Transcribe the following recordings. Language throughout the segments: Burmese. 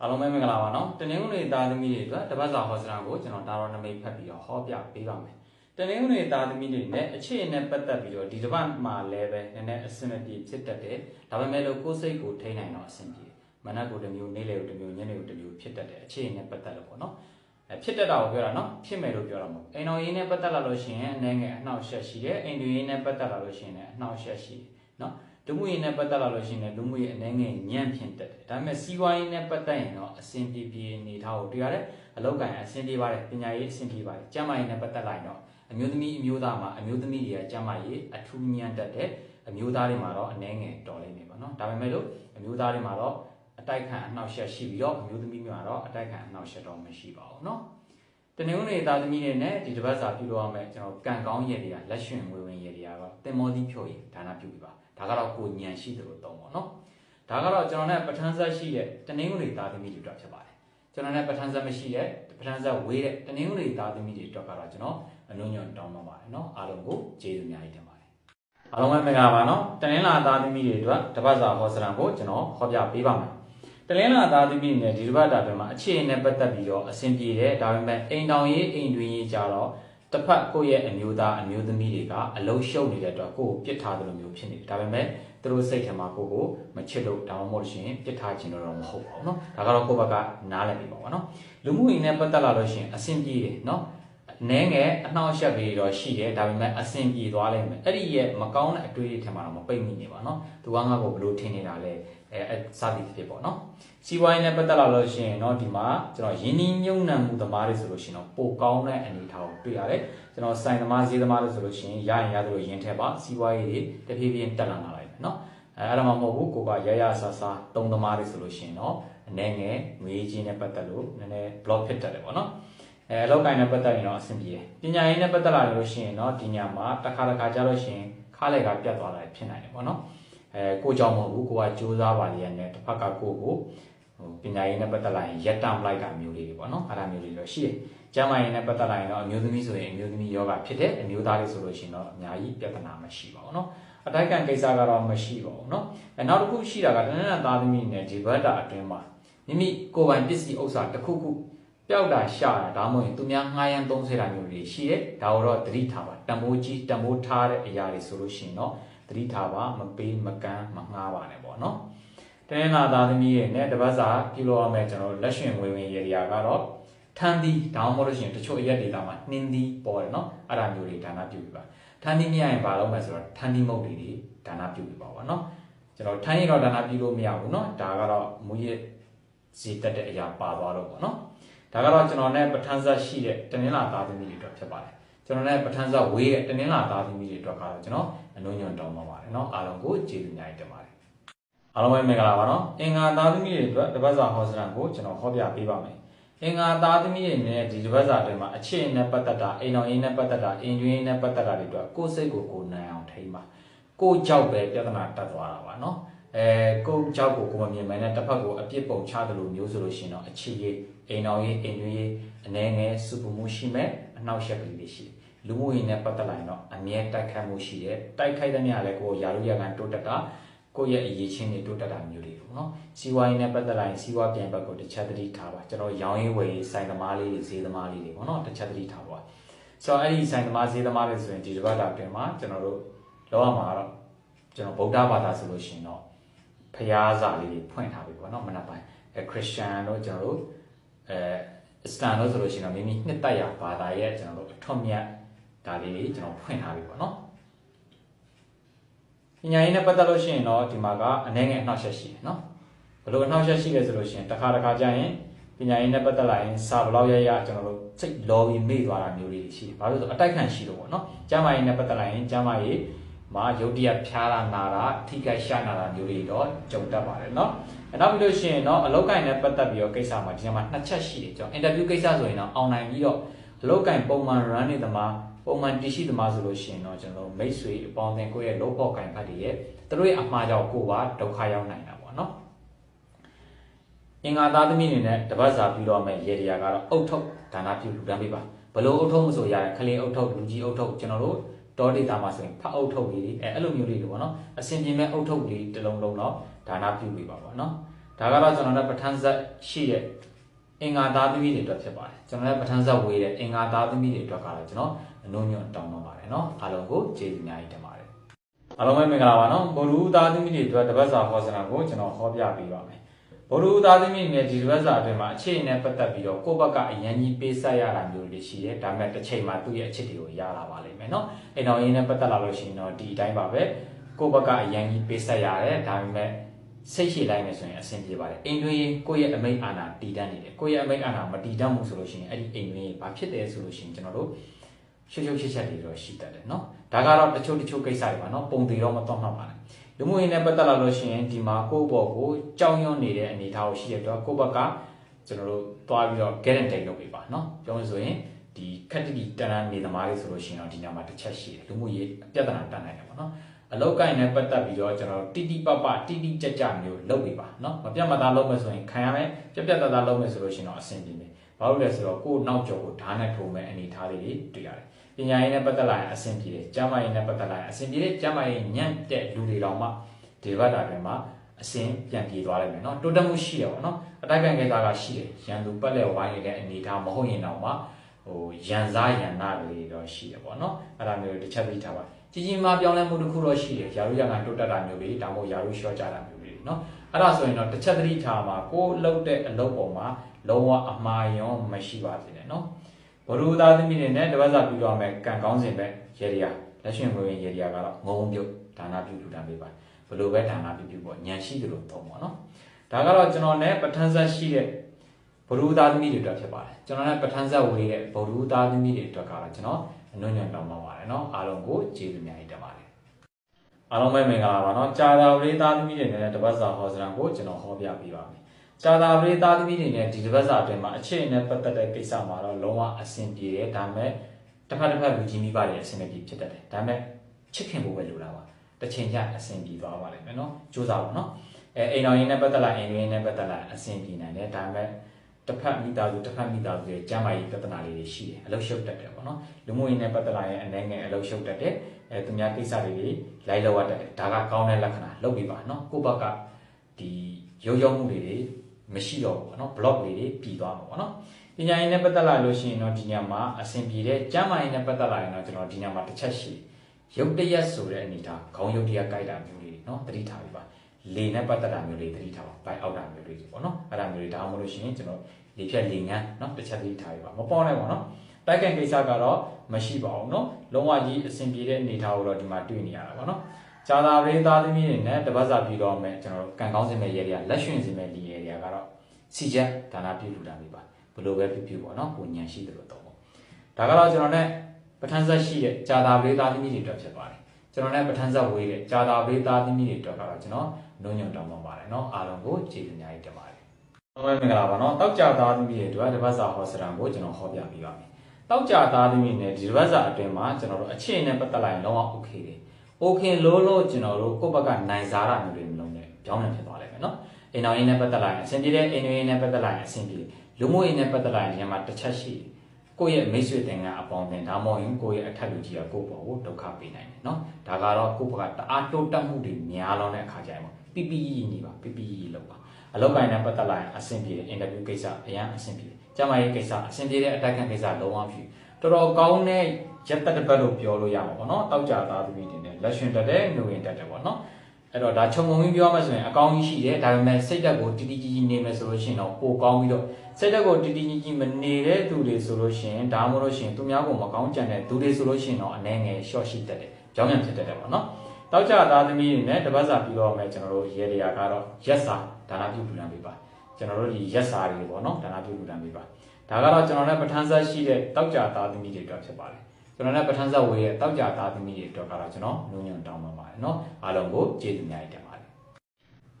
အားလုံးပဲမင်္ဂလာပါနော်တနင်္ဂနွေသားသမီးတွေအတွက်တပတ်စာဟောစရာကိုကျွန်တော်ဒါတော့နမိတ်ဖတ်ပြီးတော့ဟောပြပေးပါမယ်တနင်္ဂနွေသားသမီးတွေနဲ့အခြေအနေပတ်သက်ပြီးတော့ဒီတစ်ပတ်မှာလည်းပဲနည်းနည်းအဆင်မပြေဖြစ်တတ်တယ်ဒါပေမဲ့လို့ကိုယ်စိတ်ကိုထိန်းနိုင်တော့အဆင်ပြေမနက်ကိုတစ်မျိုးနေ့လယ်ကိုတစ်မျိုးညနေကိုတစ်မျိုးဖြစ်တတ်တယ်အခြေအနေပတ်သက်လို့ပေါ့နော်အဲဖြစ်တတ်တာကိုပြောတာနော်ဖြစ်မယ်လို့ပြောတာမဟုတ်အိမ်တော်ရင်းနဲ့ပတ်သက်လာလို့ရှိရင်အနေငယ်အနှောက်အယှက်ရှိတယ်အိမ်တွင်ရင်းနဲ့ပတ်သက်လာလို့ရှိရင်လည်းအနှောက်အယှက်ရှိတယ်နော် လူမှုရေးနဲ့ပတ်သက်လာလို့ရှိရင်လူမှုရေးအနေငယ်ညံ့ဖြင့်တက်တယ်ဒါပေမဲ့စီးပွားရေးနဲ့ပတ်သက်ရင်တော့အဆင်ပြေပြေနေထားကိုတွေ့ရတယ်အလောက်ကန်အဆင်ပြေပါတယ်ပညာရေးအဆင်ပြေပါတယ်ကျန်းမာရေးနဲ့ပတ်သက်လာရင်တော့အမျိုးသမီးအမျိုးသားမှာအမျိုးသမီးတွေကကျန်းမာရေးအထူးညံ့တက်တယ်အမျိုးသားတွေမှာတော့အနေငယ်တော်လိမ့်မယ်ပေါ့နော်ဒါပေမဲ့လို့အမျိုးသားတွေမှာတော့အတိုက်ခံအနှောက်အယှက်ရှိပြီးတော့အမျိုးသမီးတွေမှာတော့အတိုက်ခံအနှောက်အယှက်တော့မရှိပါဘူးနော်တနင်္ဂနွေသားသမီးတွေနဲ့ဒီတစ်ပတ်စာပြုလုပ်ရမယ်ကျွန်တော်ကံကောင်းရည်တွေကလက်ရှင်ဝင်ဝင်ရည်တွေကတော့တင်မောသီးဖြိုရည်ဒါနပြုပြီးပါ ဒါကတော့ကိုညံရှိတယ်လို့သုံးပါเนาะဒါကတော့ကျွန်တော်နဲ့ပဋ္ဌာန်းဆက်ရှိတဲ့တနင်္ဂနွေသားသမီးတွေအတွက်ဖြစ်ပါတယ်ကျွန်တော်နဲ့ပဋ္ဌာန်းဆက်မရှိတဲ့ပဋ္ဌာန်းဆက်ဝေးတဲ့တနင်္ဂနွေသားသမီးတွေအတွက်ကတော့ကျွန်တော်အနုညွန့်တောင်းပန်ပါတယ်เนาะအားလုံးကိုကျေးဇူးအများကြီးတင်ပါတယ်အားလုံးပဲမင်္ဂလာပါเนาะတနင်္လာသားသမီးတွေအတွက်တပတ်စာဟောစရံကိုကျွန်တော်ဟောပြပေးပါမယ်တလင်းလာသားသမီးနဲ့ဒီတစ်ပတ်တာအတွင်းမှာအခြေအနေနဲ့ပတ်သက်ပြီးတော့အဆင်ပြေတယ်ဒါပေမဲ့အိမ်တောင်ရေးအိမ်တွင်ရေးကြတော့ တစ်ဖက်ကိုယ့်ရဲ့အမျိုးသားအမျိုးသမီးတွေကအလုံးရှုပ်နေတဲ့အတွက်ကိုယ့်ကိုပြစ်ထားတယ်လို့မျိုးဖြစ်နေတယ်ဒါပေမဲ့သူတို့စိတ်ထဲမှာကိုယ့်ကိုမချစ်လို့ဒါမှမဟုတ်ရှင်ပြစ်ထားခြင်းတော့မဟုတ်ပါဘူးเนาะဒါကတော့ကိုယ့်ဘက်ကနားလည်ပြီပါဘောเนาะလူမှုရေးနဲ့ပတ်သက်လာလို့ရှင်အဆင်ပြေတယ်เนาะနဲငယ်အနှောက်အယှက်တွေတော့ရှိတယ်ဒါပေမဲ့အဆင်ပြေသွားလိမ့်မယ်အဲ့ဒီရဲ့မကောင်းတဲ့အတွေ့အကြုံထဲမှာတော့မပိတ်မိနေပါเนาะသူကငါ့ကိုဘယ်လိုထင်နေတာလဲ အဲစသည်ဖြစ်ပေါ့เนาะစီးပွားရေးနဲ့ပတ်သက်လာလို့ရှိရင်เนาะဒီမှာကျွန်တော်ယင်းနှီးမြုံနှံမှုသမားတွေဆိုလို့ရှိရင်တော့ပိုကောင်းတဲ့အနေအထားကိုတွေ့ရတယ်ကျွန်တော်စိုင်သမားဈေးသမားတွေဆိုလို့ရှိရင်ရရင်ရတယ်လို့ယင်းထဲပါစီးပွားရေးတွေတဖြည်းဖြည်းတက်လာလာလိုက်မယ်เนาะအဲအဲ့ဒါမှမဟုတ်ဘူးကိုကရရဆာဆာတုံးသမားတွေဆိုလို့ရှိရင်တော့အနေငယ်ငွေချင်းနဲ့ပတ်သက်လို့နည်းနည်း block ဖြစ်တတ်တယ်ပေါ့เนาะအဲအလောက်ကိုင်းနဲ့ပတ်သက်ရင်တော့အဆင်ပြေပညာရေးနဲ့ပတ်သက်လာလို့ရှိရင်တော့ဒီညမှာတစ်ခါတစ်ခါကြားလို့ရှိရင်ခါးလက်ကပြတ်သွားတာဖြစ်နိုင်တယ်ပေါ့နော် အဲကိုကြောင့်မဟုတ်ဘူးကိုကစူးစမ်းပါလေရတယ်တစ်ဖက်ကကိုကိုဟိုပညာရေးနဲ့ပတ်သက်လာရင်ရက်တံလိုက်တာမျိုးလေးတွေပေါ့နော်အဲ့ဒါမျိုးလေးတော့ရှိတယ်။ကျန်းမာရေးနဲ့ပတ်သက်လာရင်တော့အမျိုးသမီးဆိုရင်အမျိုးသမီးယောဂဖြစ်တယ်အမျိုးသားလေးဆိုလို့ရှိရင်တော့အများကြီးပြဿနာမရှိပါဘူးနော်။အတိုက်ကံကိစ္စကတော့မရှိပါဘူးနော်။အဲနောက်တစ်ခုရှိတာကတနင်္လာသားသမီးနဲ့ဒီဘတ်တာအတွင်းမှာမိမိကိုယ်ပိုင်ပစ္စည်းဥစ္စာတစ်ခုခုပျောက်တာရှာတာဒါမှမဟုတ်သူများငှားရမ်းသုံးဆဲတာမျိုးတွေရှိတယ်။ဒါတော့သတိထားပါတံမိုးကြီးတံမိုးထားတဲ့အရာတွေဆိုလို့ရှိရင်တော့ သတိထားပါမပေးမကမ်းမငှားပါနဲ့ပေါ့နော်တနင်္လာသားသမီးရဲ့နဲ့တပတ်စာပြုလုပ်ရမယ်ကျွန်တော်လက်ရှင်ဝေဝင်ရေရာကတော့ထန်းသီးဒါမှမဟုတ်လို့ရှိရင်တချို့အရက်ဒေတာမှာနှင်းသီးပေါ်တယ်နော်အဲ့ဒါမျိုးတွေဒါနပြုပြပါထန်းသီးမရရင်ဘာလုပ်မလဲဆိုတော့ထန်းသီးမုတ်တွေဒါနပြုပြပါပါနော်ကျွန်တော်ထန်းရင်တော့ဒါနပြုလို့မရဘူးနော်ဒါကတော့မူရစ်စီတက်တဲ့အရာပါသွားတော့ပေါ့နော်ဒါကတော့ကျွန်တော်နဲ့ပဋ္ဌာန်းဆက်ရှိတဲ့တနင်္လာသားသမီးတွေအတွက်ဖြစ်ပါတယ် ကျွန်တော်နဲ့ပဋ္ဌာန်းဆက်ဝေးတဲ့တနင်္လာသားသမီးတွေအတွက်ကတော့ကျွန်တော်အနှုံညွန့်တောင်းပါပါတယ်เนาะအားလုံးကိုကျေးဇူးများတင်ပါတယ်အားလုံးပဲမင်္ဂလာပါเนาะအင်္ဂါသားသမီးတွေအတွက်တပတ်စာဟောစရံကိုကျွန်တော်ဟောပြပေးပါမယ်အင်္ဂါသားသမီးတွေနဲ့ဒီတပတ်စာအတွင်းမှာအခြေအနေနဲ့ပတ်သက်တာအိမ်တော်ရင်းနဲ့ပတ်သက်တာအင်ကျွင်းနဲ့ပတ်သက်တာတွေအတွက်ကိုယ်စိတ်ကိုကိုယ်နိုင်အောင်ထိန်းပါကိုကြောက်ပဲပြဿနာတက်သွားတာပါเนาะအဲကိုကြောက်ကိုကိုမမြင်မယ်နဲ့တစ်ဖက်ကိုအပြစ်ပုံချတယ်လို့မျိုးဆိုလို့ရှိရင်တော့အခြေရေးအိမ်တော်ရေးအိမ်ကျွေးရေးအနေငယ်စုပမှုရှိမဲ့ အနှောက်ယှက်ကလေးတွေရှိတယ်လူမှုရေးနဲ့ပတ်သက်လာရင်တော့အမြဲတိုက်ခိုက်မှုရှိတယ်တိုက်ခိုက်တဲ့နေရာလဲကိုရာလူရကန်တိုးတက်တာကိုယ့်ရဲ့အရေးချင်းတွေတိုးတက်တာမျိုးတွေပေါ့နော်စီးပွားရေးနဲ့ပတ်သက်လာရင်စီးပွားပြန်ဘက်ကိုတစ်ချက်သတိထားပါကျွန်တော်ရောင်းရေးဝယ်ရေးဆိုင်သမားလေးတွေဈေးသမားလေးတွေပေါ့နော်တစ်ချက်သတိထားပါဆိုတော့အဲ့ဒီဆိုင်သမားဈေးသမားတွေဆိုရင်ဒီတစ်ပတ်တာအတွင်းမှာကျွန်တော်တို့လောကမှာတော့ကျွန်တော်ဗုဒ္ဓဘာသာဆိုလို့ရှိရင်တော့ဖျားစာလေးတွေဖွင့်ထားပြီပေါ့နော်မနက်ပိုင်းအဲခရစ်ယာန်တို့ကျွန်တော်တို့အဲ အစ္စလာမ်လို့ဆိုလို့ရှိရင်မိမိနှစ်သက်ရဘာသာရဲ့ကျွန်တော်တို့အထွတ်မြတ်ဒါလေးတွေကျွန်တော်ဖွင့်ထားပြီပေါ့နော်ပညာရေးနဲ့ပတ်သက်လို့ရှိရင်တော့ဒီမှာကအနည်းငယ်အနှောက်အယှက်ရှိတယ်နော်ဘလို့အနှောက်အယှက်ရှိလဲဆိုလို့ရှိရင်တစ်ခါတစ်ခါကြာရင်ပညာရေးနဲ့ပတ်သက်လာရင်စာဘလောက်ရရကျွန်တော်တို့စိတ် lobby မေ့သွားတာမျိုးတွေရှိတယ်။ဘာလို့ဆိုအတိုက်ခံရှိလို့ပေါ့နော်။ကျမရေးနဲ့ပတ်သက်လာရင်ကျမရေးမှာရုတ်တရက်ဖြားလာနာတာထိခိုက်ရှာနာတာမျိုးတွေတော့ကြုံတတ်ပါတယ်နော်။ နောက်ပြီးလို့ရှိရင်တော့အလောက်ကင်နဲ့ပတ်သက်ပြီးတော့ကိစ္စမှာဒီမှာနှစ်ချက်ရှိတယ်ကျွန်တော်အင်တာဗျူးကိစ္စဆိုရင်တော့အောင်နိုင်ပြီးတော့အလောက်ကင်ပုံမှန် run နေသမားပုံမှန်တရှိသမားဆိုလို့ရှိရင်တော့ကျွန်တော်မိတ်ဆွေအပေါင်းအသင်းကိုယ့်ရဲ့လုံးပေါက်ကင်ဖတ်တွေရဲ့သူတို့ရဲ့အမှားကြောင့်ကိုယ်ပါဒုက္ခရောက်နိုင်တာပေါ့နော်အင်္ဂါသားသမီးအနေနဲ့တပတ်စာပြုတော့မယ်ရေဒီယာကတော့အုတ်ထုတ်ဒါနပြုလူတန်းပေးပါဘလို့အုတ်ထုတ်မဆိုရတယ်ခလင်းအုတ်ထုတ်လူကြီးအုတ်ထုတ်ကျွန်တော်တို့တောဒေတာမှာဆိုရင်ဖတ်အုတ်ထုတ်လေးအဲအဲ့လိုမျိုးလေးတွေပေါ့နော်အစင်ပြင်းမဲ့အုတ်ထုတ်လေးတစ်လုံးလုံးတော့ဒါနပြုပေးပါပေါ့နော် ဒါကတော့ကျွန်တော်တို့ပဋ္ဌာန်းဆက်ရှိတဲ့အင်္ဂါသားသမီးတွေအတွက်ဖြစ်ပါတယ်ကျွန်တော်တို့ပဋ္ဌာန်းဆက်ဝေးတဲ့အင်္ဂါသားသမီးတွေအတွက်ကတော့ကျွန်တော်အနှုံညွတ်တောင်းတော့ပါတယ်เนาะအားလုံးကိုကျေးဇူးများကြီးတင်ပါတယ်အားလုံးပဲမင်္ဂလာပါเนาะဘုရုသားသမီးတွေအတွက်တပတ်စာဟောစရာကိုကျွန်တော်ဟောပြပေးပါမယ်ဘုရုသားသမီးတွေဒီတပတ်စာအတွင်းမှာအခြေအနေနဲ့ပတ်သက်ပြီးတော့ကိုယ့်ဘက်ကအရန်ကြီးပေးဆက်ရတာမျိုးတွေရှိတယ်ဒါပေမဲ့တစ်ချိန်မှာသူ့ရဲ့အချက်တွေကိုရလာပါလိမ့်မယ်เนาะအိမ်တော်ရင်းနဲ့ပတ်သက်လာလို့ရှိရင်တော့ဒီအတိုင်းပါပဲကိုယ့်ဘက်ကအရန်ကြီးပေးဆက်ရတယ်ဒါပေမဲ့ စိတ်ရှိလိုက်မယ်ဆိုရင်အဆင်ပြေပါတယ်အိမ်တွင်းကိုယ့်ရဲ့အမိတ်အာဏာတည်တတ်နေတယ်ကိုယ့်ရဲ့အမိတ်အာဏာမတည်တတ်မှုဆိုလို့ရှိရင်အဲ့ဒီအိမ်တွင်းဘာဖြစ်တယ်ဆိုလို့ရှိရင်ကျွန်တော်တို့ရှုပ်ရှုပ်ရှက်ရှက်တွေတော့ရှိတတ်တယ်เนาะဒါကတော့တချို့တချို့ကိစ္စတွေပါเนาะပုံသေးတော့မတော့မှတ်ပါနဲ့လူမှုရေးနဲ့ပတ်သက်လာလို့ရှိရင်ဒီမှာကိုယ့်ဘော်ကိုကြောင်းရွံ့နေတဲ့အနေအထားကိုရှိရတော့ကိုယ့်ဘက်ကကျွန်တော်တို့သွားပြီးတော့ guarantee လုပ်ပေးပါเนาะပြောလို့ဆိုရင်ဒီခက်တတိတန်တန်နေသမားလေးဆိုလို့ရှိရင်တော့ဒီညမှာတစ်ချက်ရှိတယ်လူမှုရေးပြဿနာတန်နိုင်တယ်ပေါ့နော် အလောက်ကိုင်းနဲ့ပတ်သက်ပြီးတော့ကျွန်တော်တိတိပပတိတိကြကြမျိုးလုပ်ပေးပါเนาะမပြတ်မသားလုပ်မယ်ဆိုရင်ခံရမယ်ပြက်ပြက်သားသားလုပ်မယ်ဆိုလို့ရှိရင်တော့အဆင်ပြေမယ်ဘာလို့လဲဆိုတော့ကိုယ်နောက်ကျော်ကိုဓာတ်နဲ့ထိုးမယ်အနေထားလေးတွေတွေ့ရတယ်ပညာရေးနဲ့ပတ်သက်လာရင်အဆင်ပြေတယ်ကျမ်းမာရေးနဲ့ပတ်သက်လာရင်အဆင်ပြေတယ်ကျမ်းမာရေးညံ့တဲ့လူတွေတောင်မှဒီဘက်တာတွေမှာအစင်ပြန်ပြေသွားလိုက်မယ်เนาะတိုးတက်မှုရှိရပါเนาะအတိုက်ခံကိစ္စကရှိတယ်ရန်သူပတ်လက်ဝိုင်းနေတဲ့အနေထားမဟုတ်ရင်တော့မှဟိုရန်စားရန်နာကလေးတော့ရှိတယ်ပေါ့เนาะအဲ့ဒါမျိုးတစ်ချက်သိထားပါ ကြီးကြီးမားပြောင်းလဲမှုတစ်ခုတော့ရှိတယ်ယာရုရန်ကတိုးတက်တာမျိုးတွေဒါမှမဟုတ်ယာရုလျှော့ကြတာမျိုးတွေเนาะအဲ့ဒါဆိုရင်တော့တစ်ချက်သတိထားမှာကိုလှုပ်တဲ့အလုပ်ပေါ်မှာလုံးဝအမှားရောမရှိပါစေနဲ့เนาะဘရူသားသမီးတွေနဲ့တပတ်စာပြုတော့မယ်ကံကောင်းစဉ်ပဲရေရီယာလက်ရှင်ဝင်ရေရီယာကတော့ငုံပြုတ်ဒါနပြုထူတာပေးပါဘလို့ပဲဒါနပြုပြုပေါ့ညံရှိတယ်လို့သုံးပါเนาะဒါကတော့ကျွန်တော်နဲ့ပဋ္ဌာန်းဆက်ရှိတဲ့ ဘရူသားသမီးတွေအတွက်ဖြစ်ပါတယ်ကျွန်တော်နဲ့ပဋ္ဌာန်းဆက်ဝေးတဲ့ဘရူသားသမီးတွေအတွက်ကတော့ကျွန်တော်အနုညံတောင်းပါပါတယ်เนาะအားလုံးကိုကျေးဇူးများတင်ပါတယ်အားလုံးပဲမင်္ဂလာပါเนาะကြာသာဝေးသားသမီးတွေနဲ့တပတ်စာဟောစရာကိုကျွန်တော်ဟောပြပေးပါမယ်ကြာသာပရိသသမီးတွေနဲ့ဒီတစ်ပတ်စာအတွင်းမှာအခြေအနေနဲ့ပတ်သက်တဲ့ကိစ္စမှာတော့လုံးဝအဆင်ပြေတယ်ဒါပေမဲ့တစ်ဖက်တစ်ဖက်လူကြီးမိဘတွေအဆင်မပြေဖြစ်တတ်တယ်ဒါပေမဲ့ချစ်ခင်ဖို့ပဲလိုတာပါတစ်ချိန်ကျအဆင်ပြေသွားပါလိမ့်မယ်နော်စူးစမ်းပါနော်အဲအိမ်တော်ရင်းနဲ့ပတ်သက်လာအိမ်ရင်းနဲ့ပတ်သက်လာအဆင်ပြေနိုင်တယ်ဒါပေမဲ့ တစ်ဖက်မိသားစုတစ်ဖက်မိသားစုရဲ့ကျန်းမာရေးပြဿနာလေးတွေရှိတယ်အလုပ်ရှုပ်တတ်တယ်ပေါ့နော်လူမှုရေးနဲ့ပတ်သက်လာရင်အနေငယ်အလုပ်ရှုပ်တတ်တယ်အဲသူများကိစ္စတွေလိုက်လောက်ရတတ်တယ်ဒါကကောင်းတဲ့လက္ခဏာလုပ်ပြီးပါနော်ကိုယ့်ဘက်ကဒီရုပ်ရုပ်မှုတွေမရှိတော့ဘူးပေါ့နော် block တွေပြီးသွားမှာပေါ့နော်ပညာရေးနဲ့ပတ်သက်လာလို့ရှိရင်တော့ဒီညမှာအဆင်ပြေတဲ့ကျမ်းမာရေးနဲ့ပတ်သက်လာရင်တော့ကျွန်တော်ဒီညမှာတစ်ချက်ရှိရုပ်တရက်ဆိုတဲ့အနေထားခေါင်းရုပ်တရက်ကြိုက်တာမျိုးလေးနော်သတိထားပြီးပါ လေနဲ့ပတ်သက်တာမျိုးလေးသတိထားပါဘိုက်အောက်တာမျိုးလေးပေါ့နော်အဲ့ဒါမျိုးလေးဒါမှမဟုတ်လို့ရှိရင်ကျွန်တော်လေဖြတ်လေငန်းနော်တစ်ချက်သတိထားပြီးပါမပေါ်နဲ့ပေါ့နော်တိုက်ကန်ကိစ္စကတော့မရှိပါဘူးနော်လုံးဝကြီးအဆင်ပြေတဲ့အနေထားကိုတော့ဒီမှာတွေ့နေရတာပေါ့နော်ဇာတာပရိသသားသမီးတွေနဲ့တပတ်စာပြီးတော့မယ်ကျွန်တော်တို့ကံကောင်းစင်မဲ့ရေတွေကလက်ရွှင်စင်မဲ့လီရေတွေကကတော့စီချက်ဒါနာပြုလူတာမိပါဘလို့ပဲဖြစ်ဖြစ်ပေါ့နော်ကိုညံရှိတယ်လို့တော့ပေါ့ဒါကတော့ကျွန်တော်နဲ့ပဋ္ဌာန်းဆက်ရှိတဲ့ဇာတာပရိသသားသမီးတွေအတွက်ဖြစ်ပါတယ်ကျွန်တော်နဲ့ပဋ္ဌာန်းဆက်ဝေးတဲ့ဇာတာပရိသသားသမီးတွေအတွက်ကတော့ကျွန်တော် နှုံညွန်တောင်းပန်ပါတယ်နော်အားလုံးကိုကျေးဇူးများကြီးတင်ပါတယ်ဟုတ်ကဲ့မင်္ဂလာပါနော်တောက်ကြသားသမီးတွေအတွက်တပတ်စာဟောစရံကိုကျွန်တော်ဟောပြပေးပါမယ်တောက်ကြသားသမီးနဲ့ဒီတပတ်စာအတွင်းမှာကျွန်တော်တို့အခြေအနေပတ်သက်လိုက်ရင်လုံးဝ okay တယ် okay လို့လို့ကျွန်တော်တို့ကိုယ့်ဘက်ကနိုင်စားတာမျိုးတွေမလုံးနဲ့ပြောင်းပြန်ဖြစ်သွားလိမ့်မယ်နော်အိမ်တော်ရင်းနဲ့ပတ်သက်လိုက်ရင်အဆင်ပြေတဲ့အိမ်တော်ရင်းနဲ့ပတ်သက်လိုက်ရင်အဆင်ပြေလူမှုရေးနဲ့ပတ်သက်လိုက်ရင်ညမှာတစ်ချက်ရှိတယ်ကိုယ့်ရဲ့မိတ်ဆွေတင်ကအပေါင်းတင်ဒါမှမဟုတ်ရင်ကိုယ့်ရဲ့အထက်လူကြီးကကိုယ့်ဘောကိုဒုက္ခပေးနိုင်တယ်နော်ဒါကတော့ကိုယ့်ဘက်ကတအားတိုးတက်မှုတွေများလောတဲ့အခါကျရင်ပေါ့ ပြပြကြီးနေပါပြပြကြီးလောက်ပါအလောက်ပိုင်းနဲ့ပတ်သက်လိုက်ရင်အဆင်ပြေတယ်အင်တာဗျူးကိစ္စအရန်အဆင်ပြေတယ်ကျမရေးကိစ္စအဆင်ပြေတဲ့အတိုက်ခံကိစ္စလုံးဝဖြူတော်တော်ကောင်းတဲ့ရက်တက်တစ်ပတ်လို့ပြောလို့ရမှာပေါ့နော်တောက်ကြသားသမီးတင်တယ်လက်ရှင်တက်တယ်ငွေတက်တယ်ပေါ့နော်အဲ့တော့ဒါခြုံငုံပြီးပြောမှဆိုရင်အကောင်းကြီးရှိတယ်ဒါပေမဲ့စိတ်ဓာတ်ကိုတည်တည်ကြီးကြီးနေမယ်ဆိုလို့ရှိရင်တော့ပိုကောင်းပြီးတော့စိတ်ဓာတ်ကိုတည်တည်ကြီးကြီးမနေတဲ့သူတွေဆိုလို့ရှိရင်ဒါမှမဟုတ်လို့ရှိရင်သူများကိုမကောင်းကြံတဲ့သူတွေဆိုလို့ရှိရင်တော့အနေငယ် short ရှိတတ်တယ်ကြောင်းရံဖြစ်တတ်တယ်ပေါ့နော် တောက်ကြသားသမီးတွေနဲ့တပတ်စာပြီးတော့မယ်ကျွန်တော်တို့ရေတရာကတော့ရက်စာဒါနာပြုလူတန်းပေးပါကျွန်တော်တို့ဒီရက်စာတွေပေါ့နော်ဒါနာပြုလူတန်းပေးပါဒါကတော့ကျွန်တော်နဲ့ပဋ္ဌာန်းဆက်ရှိတဲ့တောက်ကြသားသမီးတွေအတွက်ဖြစ်ပါတယ်ကျွန်တော်နဲ့ပဋ္ဌာန်းဆက်ဝေးရဲ့တောက်ကြသားသမီးတွေအတွက်ကတော့ကျွန်တော်နှုံညွန်တောင်းပန်ပါတယ်နော်အားလုံးကိုကျေးဇူးများတင်ပါတယ်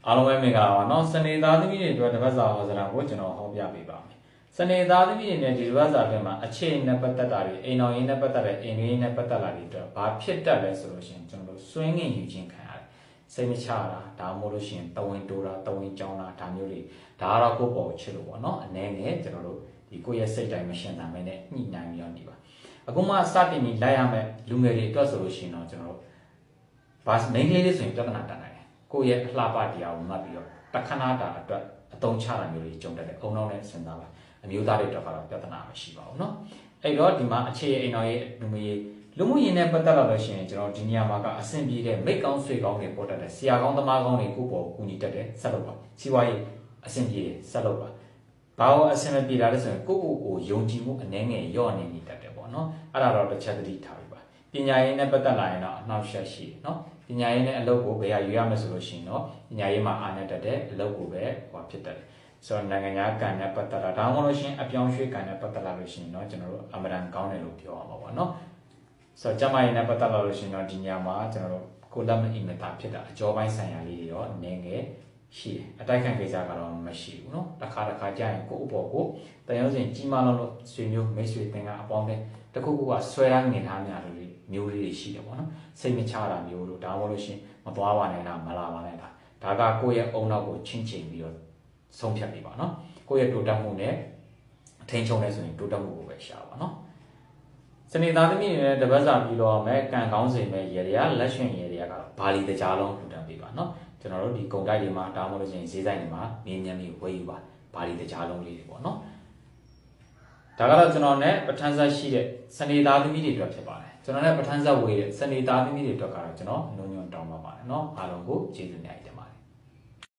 အားလုံးပဲမင်္ဂလာပါနော်စနေသားသမီးတွေအတွက်တပတ်စာဟောစရာကိုကျွန်တော်ဟောပြပေးပါမယ် စနေသားသမီးတွေနဲ့ဒီဘက်စာပြင်မှာအခြေအနေနဲ့ပတ်သက်တာတွေအိမ်တော်ရင်းနဲ့ပတ်သက်တဲ့အိမ်ရင်းနဲ့ပတ်သက်လာတွေအတွက်ဘာဖြစ်တတ်လဲဆိုလို့ရှိရင်ကျွန်တော်တို့စွန့်ငင်ယူခြင်းခံရတယ်စိတ်မချတာဒါမှမဟုတ်လို့ရှိရင်တဝင်းတိုးတာတဝင်းကြောင်းတာဒါမျိုးတွေဒါကတော့ကိုယ့်ပေါ်ကိုချစ်လို့ပေါ့နော်အနေနဲ့ကျွန်တော်တို့ဒီကိုယ့်ရဲ့စိတ်တိုင်းမရှင်းတာမဲနဲ့ညှိနှိုင်းပြီးတော့နေပါအခုမှစတင်ပြီးလိုက်ရမယ်လူငယ်တွေအတွက်ဆိုလို့ရှိရင်တော့ကျွန်တော်တို့ဘာမိန်းကလေးတွေဆိုရင်ပြဿနာတန်နိုင်တယ်ကိုယ့်ရဲ့အလှပတရားကိုမှတ်ပြီးတော့တခဏတာအတွက်အသုံးချတာမျိုးတွေကြုံတတ်တယ်အုံနောက်နဲ့စဉ်းစားပါ အမျိုးသားတွေအတွက်ကတော့ပြဿနာမရှိပါဘူးเนาะအဲ့တော့ဒီမှာအခြေအိမ်တော်ရဲ့လူမျိုးရေးလူမှုရေးနဲ့ပတ်သက်လာလို့ရှိရင်ကျွန်တော်ဒီနေရာမှာကအဆင်ပြေတဲ့မိတ်ကောင်းဆွေကောင်းတွေပေါ်တတ်တယ်ဆရာကောင်းသမားကောင်းတွေကိုပေါ်ကူညီတတ်တယ်ဆက်လုပ်ပါစီးပွားရေးအဆင်ပြေတယ်ဆက်လုပ်ပါဘာလို့အဆင်မပြေတာလဲဆိုရင်ကိုယ့်ကိုယ်ကိုယုံကြည်မှုအနည်းငယ်ညော့နေနေတတ်တယ်ပေါ့နော်အဲ့ဒါတော့တစ်ချက်သတိထားပြီပါပညာရေးနဲ့ပတ်သက်လာရင်တော့အနှောက်အယှက်ရှိတယ်နော်ပညာရေးနဲ့အလုပ်ကိုဘယ်ဟာယူရမလဲဆိုလို့ရှိရင်တော့ပညာရေးမှာအားနဲ့တက်တဲ့အလုပ်ကိုပဲဟောဖြစ်တတ်တယ် ဆိုတော့နိုင်ငံခြားကန်နဲ့ပတ်သက်တာဒါမှမဟုတ်လို့ရှိရင်အပြောင်းရွှေ့ကန်နဲ့ပတ်သက်လာလို့ရှိရင်တော့ကျွန်တော်တို့အမရန်ကောင်းတယ်လို့ပြောအောင်ပါပေါ့နော်ဆိုတော့ကျမရေးနဲ့ပတ်သက်လာလို့ရှိရင်တော့ဒီညမှာကျွန်တော်တို့ကိုလက်မအင်မတာဖြစ်တာအကျော်ပိုင်းဆိုင်ရာလေးတွေတော့နည်းငယ်ရှိတယ်အတိုက်ခံကိစ္စကတော့မရှိဘူးเนาะတစ်ခါတစ်ခါကြာရင်ကိုယ့်အပေါ်ကိုတန်ရုံးစင်ကြီးမားလို့ဆွေမျိုးမိတ်ဆွေတင်ကအပေါင်းတဲ့တခုခုကဆွဲရငင်ထားများလို့မျိုးလေးတွေရှိတယ်ပေါ့နော်စိတ်မချတာမျိုးလို့ဒါမှမဟုတ်လို့ရှိရင်မသွားပါနဲ့လားမလာပါနဲ့လားဒါကကိုယ့်ရဲ့အုံနောက်ကိုချင်းချင်းပြီးတော့ ဆုံးဖြတ်နေပါနော်ကိုယ့်ရဲ့တိုးတက်မှုနဲ့ထိန်းချုပ်နေဆိုရင်တိုးတက်မှုကိုပဲရှာပါနော်စနေသားသမီးတွေနဲ့တပတ်စာပြီးတော့မယ်ကံကောင်းစင်မဲ့ရေတွေကလက်ရှင်ရေတွေကဘာလီတကြားလုံးထူထပ်ပေးပါနော်ကျွန်တော်တို့ဒီကုန်တိုက်တွေမှာဒါမှမဟုတ်ရင်ဈေးဆိုင်တွေမှာမြင်းမြန်းလေးဝယ်ယူပါဘာလီတကြားလုံးလေးတွေပေါ့နော်ဒါကတော့ကျွန်တော်နဲ့ပဋ္ဌာန်းဆက်ရှိတဲ့စနေသားသမီးတွေအတွက်ဖြစ်ပါတယ်ကျွန်တော်နဲ့ပဋ္ဌာန်းဆက်ဝေးတဲ့စနေသားသမီးတွေအတွက်ကတော့ကျွန်တော်နှုံညွန်တောင်းပါပါတယ်နော်အားလုံးကိုကျေးဇူးများတင်